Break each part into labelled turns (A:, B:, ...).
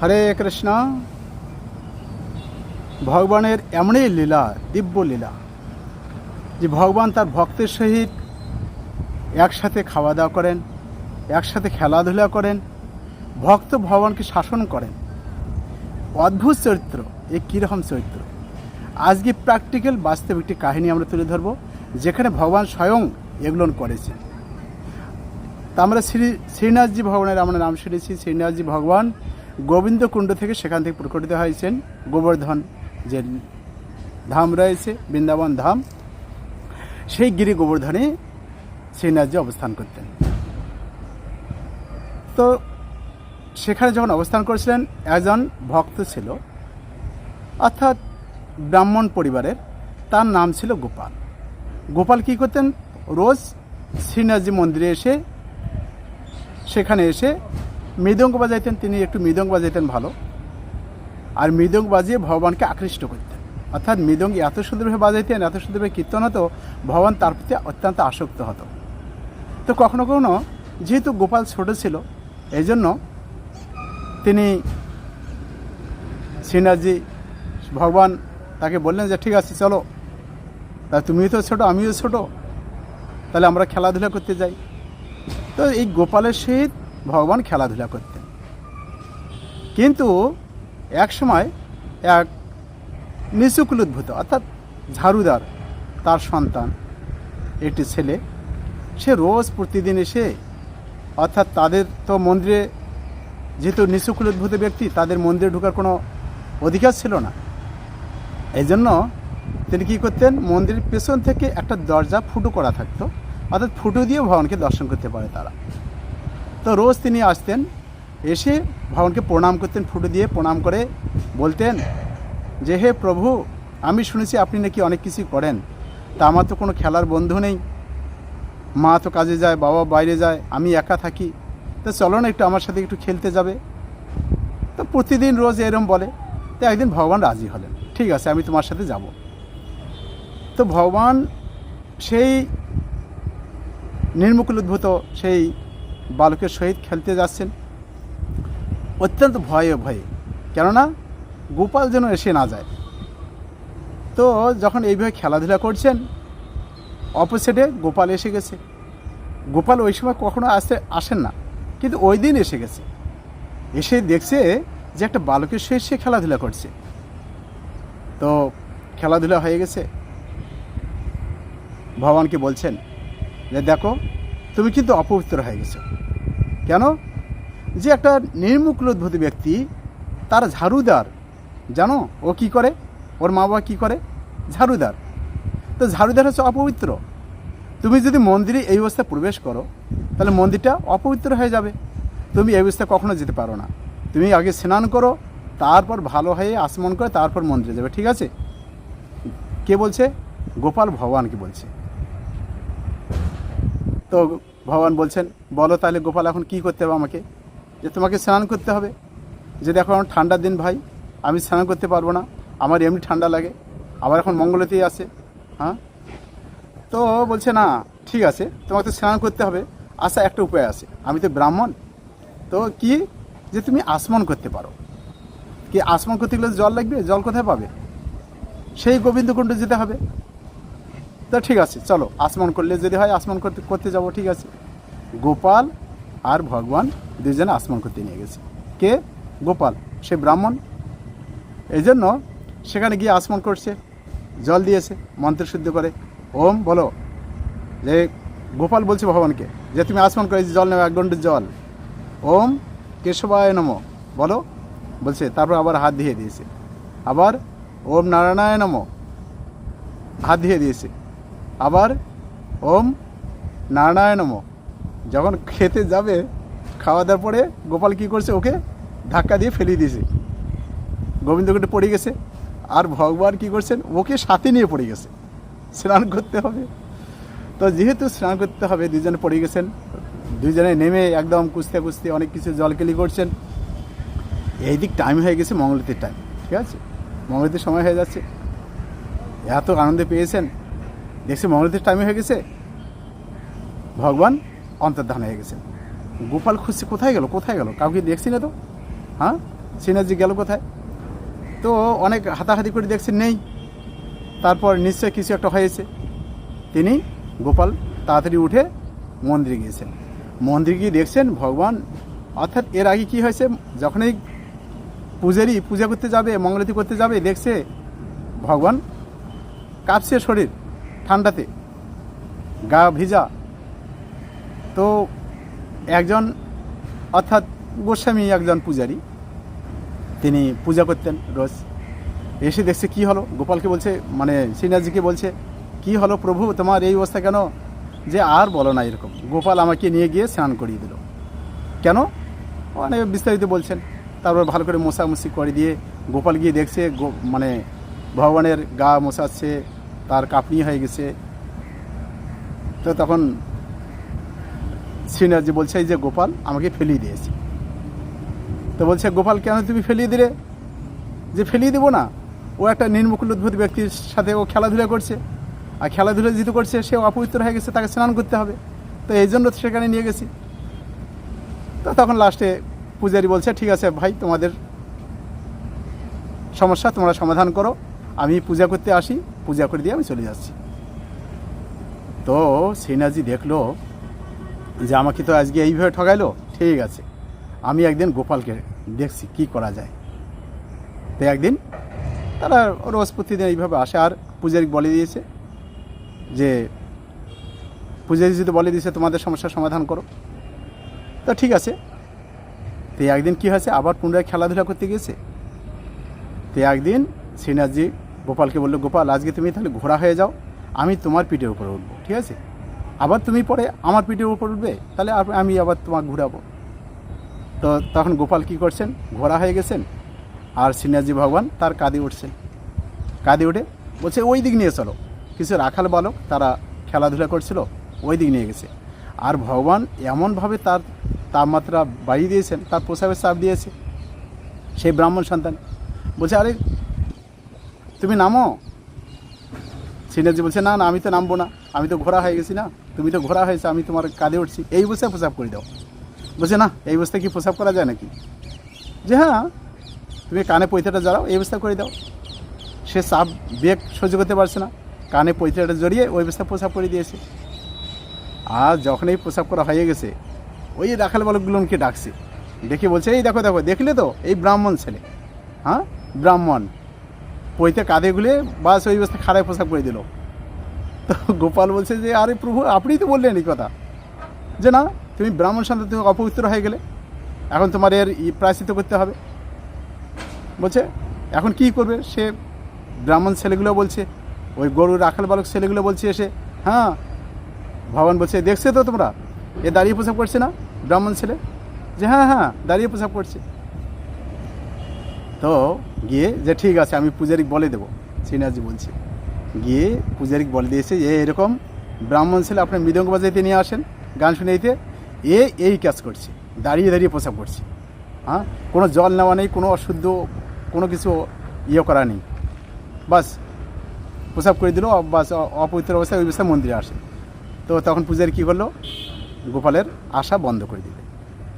A: হরে কৃষ্ণ। ভগবানের এমনই লীলা, দিব্য লীলা, যে ভগবান তার ভক্তের সহিত একসাথে খাওয়া দাওয়া করেন, একসাথে খেলাধুলা করেন, ভক্ত ভগবানকে শাসন করেন। অদ্ভুত চরিত্র, এ কীরকম চরিত্র? আজকে প্র্যাকটিক্যাল বাস্তব একটি কাহিনী আমরা তুলে ধরবো, যেখানে ভগবান স্বয়ং এগুলো করেছেন। তা আমরা শ্রী শ্রীনাথজি ভগবানের আমরা নাম শুনেছি, শ্রীনাথজি ভগবান গোবিন্দ কুণ্ড থেকে সেখান থেকে প্রকটিত হয়েছেন গোবর্ধন যে ধাম রয়েছে, বৃন্দাবন ধাম, সেই গিরি গোবর্ধনে শ্রীনাথজি অবস্থান করতেন। তো সেখানে যখন অবস্থান করেছিলেন, একজন ভক্ত ছিল, অর্থাৎ ব্রাহ্মণ পরিবারের, তার নাম ছিল গোপাল। গোপাল কী করতেন? রোজ শ্রীনাথজি মন্দিরে এসে, সেখানে এসে মৃদঙ্গ বাজাইতেন, তিনি একটু মৃদঙ্গ বাজাইতেন ভালো। আর মৃদঙ্গ বাজিয়ে ভগবানকে আকৃষ্ট করতেন। অর্থাৎ মৃদঙ্গ এত সুন্দরভাবে বাজাইতেন, এত সুন্দরভাবে কীর্তন হতো, ভগবান তার প্রতি অত্যন্ত আসক্ত হতো। তো কখনো কখনো যেহেতু গোপাল ছোট ছিল এই জন্য তিনি শ্রীনাথজি ভগবান তাকে বললেন যে, ঠিক আছে, চলো। তা তুমিও তো ছোটো, আমিও ছোটো। তাহলে আমরা খেলাধুলা করতে যাই। তো এই গোপালের সহিত ভগবান খেলাধুলা করতেন। কিন্তু এক সময় এক নিচুকুল উদ্ভূত, অর্থাৎ ঝাড়ুদার তার সন্তান, একটি ছেলে, সে রোজ প্রতিদিন এসে, অর্থাৎ তাদের তো মন্দিরে যেহেতু নিচুকুল উদ্ভূত ব্যক্তি, তাদের মন্দিরে ঢোকার কোনো অধিকার ছিল না। এই জন্য তিনি কী করতেন, মন্দিরের পেছন থেকে একটা দরজা ফুটো করা থাকতো, অর্থাৎ ফুটো দিয়ে ভগবানকে দর্শন করতে পারে তারা। তো রোজ তিনি আসতেন, এসে ভগবানকে প্রণাম করতেন, ফুটো দিয়ে প্রণাম করে বলতেন যে, হে প্রভু, আমি শুনেছি আপনি নাকি অনেক কিছু করেন। তা আমার তো কোনো খেলার বন্ধু নেই। মা তো কাজে যায়, বাবা বাইরে যায়, আমি একা থাকি। তো চলো না একটু আমার সাথে একটু খেলতে যাবে। তো প্রতিদিন রোজ এরম বলে। তো একদিন ভগবান রাজি হলেন। ঠিক আছে, আমি তোমার সাথে যাব। তো ভগবান সেই নির্মুকুল উদ্ভূত সেই বালকের সহিত খেলতে যাচ্ছেন। অত্যন্ত ভয়ে ভয়ে। কেননা গোপাল যেন এসে না যায়। তো যখন এইভাবে খেলাধুলা করছেন অপোজিটে গোপাল এসে গেছে। গোপাল ওই সময় কখনো আসতে আসেন না, কিন্তু ওই দিন এসে গেছে। এসে দেখছে যে একটা বালকের সহিত সে খেলাধুলা করছে। তো খেলাধুলা হয়ে গেছে। ভগবানকে বলছেন যে, দেখো তুমি কিন্তু অপবিত্র হয়ে গেছো। কেন? যে একটা নির্মুকুলোদ্ভূত ব্যক্তি, তার ঝাড়ুদার, জানো? ও কি করে? ওর মা বাবা কী করে? ঝাড়ুদার। তো ঝাড়ুদার হচ্ছে অপবিত্র। তুমি যদি মন্দিরে এই অবস্থায় প্রবেশ করো, তাহলে মন্দিরটা অপবিত্র হয়ে যাবে। তুমি এই অবস্থায় কখনো যেতে পারো না। তুমি আগে স্নান করো, তারপর ভালো হয়ে আসমন করে তারপর মন্দিরে যাবে, ঠিক আছে? কে বলছে? গোপাল ভগবানকে বলছে। তো ভগবান বলছেন, বলো তাহলে গোপাল, এখন কি করতে হবে আমাকে? যে তোমাকে স্নান করতে হবে। যে দেখো এখন ঠান্ডার দিন ভাই, আমি স্নান করতে পারব না। আমার এমনি ঠান্ডা লাগে। আবার এখন মঙ্গলতেই আসে হ্যাঁ? তো বলছে, না, ঠিক আছে, তোমাকে তো স্নান করতে হবে। আচ্ছা একটা উপায় আছে। আমি তো ব্রাহ্মণ। তো কি? যে তুমি আসমন করতে পারো। কি আসমন করতে গেলে জল লাগবে? জল কোথায় পাবে? সেই গোবিন্দকুণ্ড যেতে হবে। তো ঠিক আছে, চলো, আসমান করলে যদি হয় আসমান করতে করতে যাব, ঠিক আছে। গোপাল আর ভগবান দুজনে আসমান করতে নিয়ে গেছে। কে? গোপাল, সে ব্রাহ্মণ। এই জন্য সেখানে গিয়ে আসমান করছে, জল দিয়েছে, মন্ত্র শুদ্ধ করে। ওম বলো, যে গোপাল বলছে ভগবানকে, যে তুমি আসমান করে জল নেবে এক গন্ডের জল। ওম কেশবায় নম, বলো, বলছে, তারপর আবার হাত দিয়ে দিয়েছে। আবার ওম নারায়ণায় নম, হাত দিয়ে দিয়েছে। আবার ওম নারায়ণম যখন খেতে যাবে, খাওয়া দাওয়ার পরে গোপাল কী করছে, ওকে ধাক্কা দিয়ে ফেলিয়ে দিয়েছে। গোবিন্দকুণ্ডে পড়ে গেছে। আর ভগবান কী করছেন, ওকে সাথে নিয়ে পড়ে গেছে। স্নান করতে হবে। তো যেহেতু স্নান করতে হবে, দুজনে পড়ে গেছেন। দুজনে নেমে একদম কুস্তে কুস্তে অনেক কিছু জলকেলি করছেন। এই দিক টাইম হয়ে গেছে মঙ্গলতির টাইম ঠিক আছে? মঙ্গলতির সময় হয়ে যাচ্ছে। এত আনন্দে পেয়েছেন। দেখছি মঙ্গলতির টাইমে হয়ে গেছে। ভগবান অন্তর্ধান হয়ে গেছে। গোপাল খুঁজছে, কোথায় গেল কোথায় গেল? কাউকে দেখছি না তো? হ্যাঁ? শ্রীনাথজি গেল কোথায়? তো অনেক হাতাহাতি করে দেখছেন নেই। তারপর নিশ্চয় কিছু একটা হয়েছে। তিনি গোপাল তাড়াতাড়ি উঠে মন্দিরে গিয়েছেন। মন্দিরে গিয়ে দেখছেন ভগবান, অর্থাৎ এর আগে কি হয়েছে? যখনই পূজারি পূজা করতে যাবে মঙ্গলাতি করতে যাবে, দেখছে ভগবান কাঁপছে শরীর। ঠান্ডাতে, গা ভিজা। তো একজন, অর্থাৎ গোস্বামী একজন পূজারি, তিনি পূজা করতেন রোজ। এসে দেখছে কি হলো? গোপালকে বলছে মানে শ্রীনাথজিকে বলছে, কি হলো প্রভু? তোমার এই অবস্থা কেন? যে আর বলো না এরকম। গোপাল আমাকে নিয়ে গিয়ে স্নান করিয়ে দিল। কেন? মানে বিস্তারিত বলছেন। তারপর ভালো করে মোছামুছি করে দিয়ে গোপাল গিয়ে দেখছে মানে ভগবানের গা মোছাচ্ছে তার কাঁপনি হয়ে গেছে। তো তখন শ্রীনাথজি বলছে যে গোপাল, আমাকে ফেলিয়ে দিয়েছে। তো বলছে, গোপাল, কেন তুমি ফেলিয়ে দিলে? যে ফেলিয়ে দেবো না। ও একটা নির্মুকুল উদ্ভূত ব্যক্তির সাথে ও খেলাধুলা করছে। আর খেলাধুলা যেহেতু করছে, সে অপবিত্র হয়ে গেছে, তাকে স্নান করতে হবে। তো এই জন্য সেখানে নিয়ে গেছি। তো তখন লাস্টে পূজারি বলছে, ঠিক আছে ভাই, তোমাদের সমস্যা, তোমরা সমাধান করো। আমি পূজা করতে আসি, পূজা করে দিয়ে আমি চলে যাচ্ছি। তো শ্রীনাথজি দেখল যে আমাকে তো আজকে এইভাবে ঠকাইলো ঠিক আছে। আমি একদিন গোপালকে দেখছি কি করা যায়। তো একদিন তারা রোজ প্রতিদিন এইভাবে আসে আর পূজারি বলে দিয়েছে যে, পূজারি যদি বলে দিয়েছে তোমাদের সমস্যার সমাধান করো। তো ঠিক আছে। তো একদিন কি হয়েছে? আবার পুনরায় খেলাধুলা করতে গেছে তো একদিন শ্রীনাথজি গোপালকে বলল, গোপাল, আজকে তুমি তাহলে ঘোড়া হয়ে যাও, আমি তোমার পিঠের উপরে উঠবো, ঠিক আছে? আবার তুমি পরে আমার পিঠের উপর উঠবে, তাহলে আমি আবার তোমাকে ঘুরাবো। তো তখন গোপাল কি করছেন? ঘোড়া হয়ে গেছেন, আর শ্রীনাথজি ভগবান তার কাঁদে উঠছেন। কাঁদে উঠে বলছে, ওই দিক নিয়ে চলো। কিছু রাখাল বালক তারা খেলাধুলা করছিল, ওই দিক নিয়ে গেছে। আর ভগবান এমনভাবে তার তাপমাত্রা বাড়িয়ে দিয়েছেন, তার প্রসাবের চাপ দিয়েছে, সেই ব্রাহ্মণ সন্তান। বলছে, আরে তুমি নামো? শ্রীনাথজি বলছে, না না, আমি তো নামবো না। আমি তো ঘোরা হয়ে গেছি না। তুমি তো ঘোরা হয়েছে, আমি তোমার কাঁধে উঠছি। এই অবস্থায় প্রসাব করে দাও। বলছে, না, এই অবস্থায় কি প্রসাব করা যায় নাকি? যে হ্যাঁ তুমি কানে পৈতাটা জড়াও এই অবস্থা করে দাও। সে সাপ বেগ সহ্য করতে পারছে না। কানে পৈতাটা জড়িয়ে ওই অবস্থায় প্রসাব করে দিয়েছে। আর যখন এই প্রসাব করা হয়ে গেছে, ওই রাখাল বালকগুলোকে ডাকছে। ডেকে বলছে, এই দেখো দেখো, দেখলে তো? এই ব্রাহ্মণ ছেলে। হ্যাঁ ব্রাহ্মণ। পৈতে কাঁধে গুলে বাস ওই অবস্থা খারাপ পোশাক করে দিল। তো গোপাল বলছে যে, আরে প্রভু, আপনিই তো বললেন এই কথা। যে না, তুমি ব্রাহ্মণ সন্তান তুমি অপবিত্র হয়ে গেলে। এখন তোমার এর ই প্রায়শ্চিত্ত করতে হবে। বলছে, এখন কি করবে? সে ব্রাহ্মণ ছেলেগুলো বলছে, ওই গরুর রাখাল বালক ছেলেগুলো বলছে এসে হ্যাঁ ভগবান বলছে, দেখছে তো তোমরা, এ দাঁড়িয়ে প্রসাব করছে না ব্রাহ্মণ ছেলে? যে হ্যাঁ হ্যাঁ দাঁড়িয়ে প্রসাব করছে তো গিয়ে যে ঠিক আছে, আমি পূজারিক বলে দেবো শ্রীনাথজি বলছে। গিয়ে পূজারিক বলে দিয়েছে যে এরকম ব্রাহ্মণ ছেলে আপনার মৃদঙ্গ বাজাইতে নিয়ে আসেন, গান শুনে দিতে এ এই কাজ করছে, দাঁড়িয়ে দাঁড়িয়ে প্রসাব করছে। হ্যাঁ? কোনো জল নেওয়া নেই, কোনো অশুদ্ধ, কোনো কিছু ইয়ে করা নেই। বাস, প্রসাব করে দিল, বাস অপবিত্র অবস্থায় ওই অবস্থায় মন্দিরে আসে। তো তখন পূজারি কী করল? গোপালের আশা বন্ধ করে দিলে।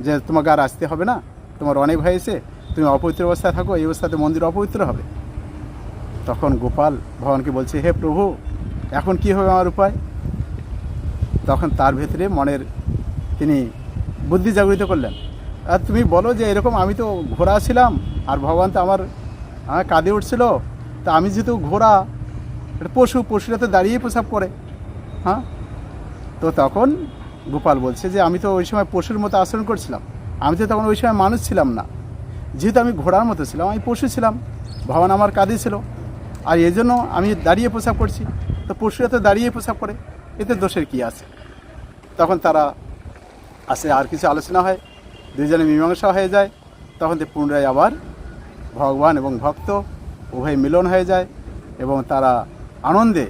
A: যে তোমাকে আর আসতে হবে না, তোমার অনেক হয়েছে তুমি অপবিত্র অবস্থায় থাকো, এই অবস্থাতে মন্দির অপবিত্র হবে। তখন গোপাল ভগবানকে বলছে, হে প্রভু, এখন কি হবে আমার উপায়? তখন তার ভেতরে মনের তিনি বুদ্ধি জাগরিত করলেন। আর তুমি বলো যে, এরকম আমি তো ঘোড়া ছিলাম, আর ভগবান তো আমার আমার কাঁদে উঠছিল, তা আমি যেহেতু ঘোড়া এটা পশু, পশুরা তো দাঁড়িয়ে প্রসাব করে হ্যাঁ? তো তখন গোপাল বলছে যে, আমি তো ওই সময় পশুর মতো আচরণ করছিলাম। আমি তো তখন ওই সময় মানুষ ছিলাম না। যেহেতু আমি ঘোড়ার মতো ছিলাম, আমি পশু ছিলাম, ভগবান আমার কাঁধে ছিল। আর এই জন্য আমি দাঁড়িয়ে প্রসাব করছি। তো পশুরা তো দাঁড়িয়ে প্রসাব করে, এতে দোষের কি আছে? তখন তারা আসে, আর কিছু আলোচনা হয় দুজনে মীমাংসা হয়ে যায়। তখন তো পুনরায় আবার ভগবান এবং ভক্ত উভয় মিলন হয়ে যায় এবং তারা আনন্দে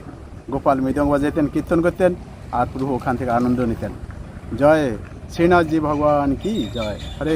A: গোপাল মৃদঙ্গ বাজাইতেন কীর্তন করতেন আর প্রভু ওখান থেকে আনন্দ নিতেন। জয় শ্রীনাথজি ভগবান কি জয়। হরে